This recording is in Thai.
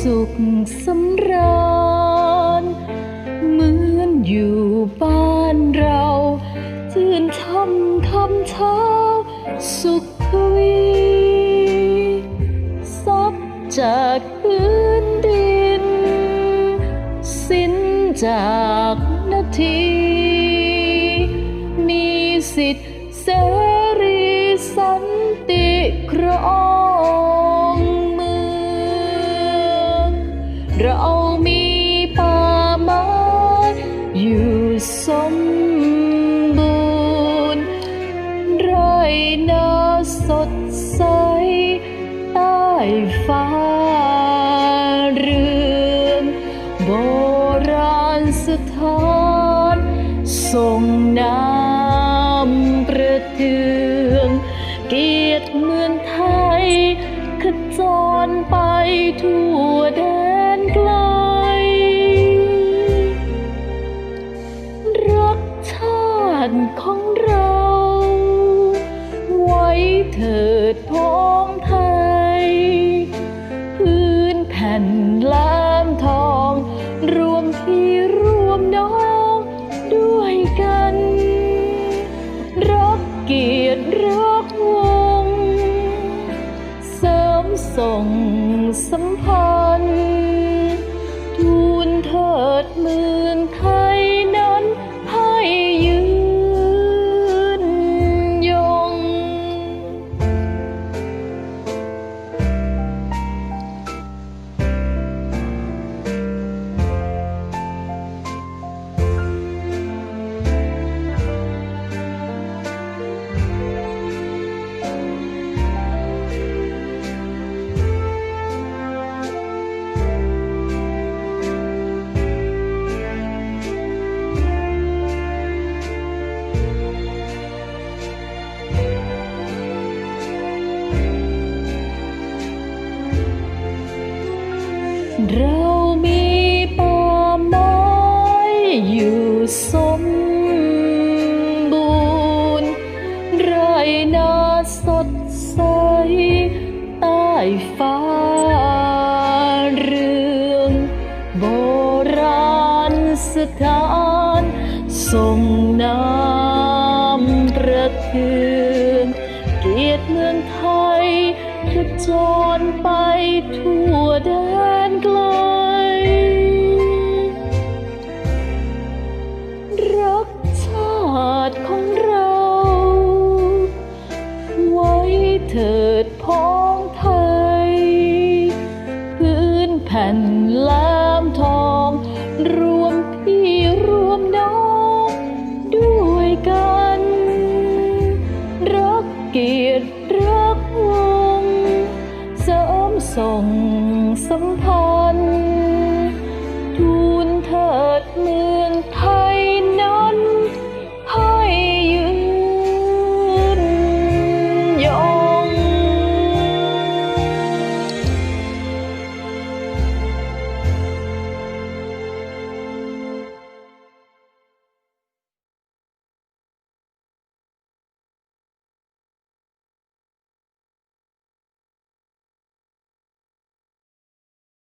สุขสำราญเหมือนอยู่บ้านเราตื่นทำคำเช้า สุขทวีซับจากพื้นดิน สิ้นจากนาที มีสิทธิ์เสรีสันติครอง เรามีป่าไม้อยู่สมบูรณ์ไรนาสดใสใต้ฟ้าเรือนโบราณสถานส่งน้ำประเทืองเกียรติเมืองไทยขจรไปทั่วแดน เถิดพ้องไทย พื้นแผ่นล้ามทอง รวมที่รวมน้องด้วยกัน รักเกียรติรักวง เสริมส่งสัมพันธ์ เรามีป่าไม้อยู่สมบูรณ์ไรนาสดใสใต้ฟ้าเรืองโบราณสถานส่งน้ำประเทืองเกียรติเมืองไทยขจรไปทั่วแดนาดของเรา ไว้เถิดพ้องไทย พื้นแผ่นลามทอง รวมพี่รวมน้อง ด้วยกัน รักเกียรติรักวง เสริมส่งสัมพันธ์ทูลเถิดเมือ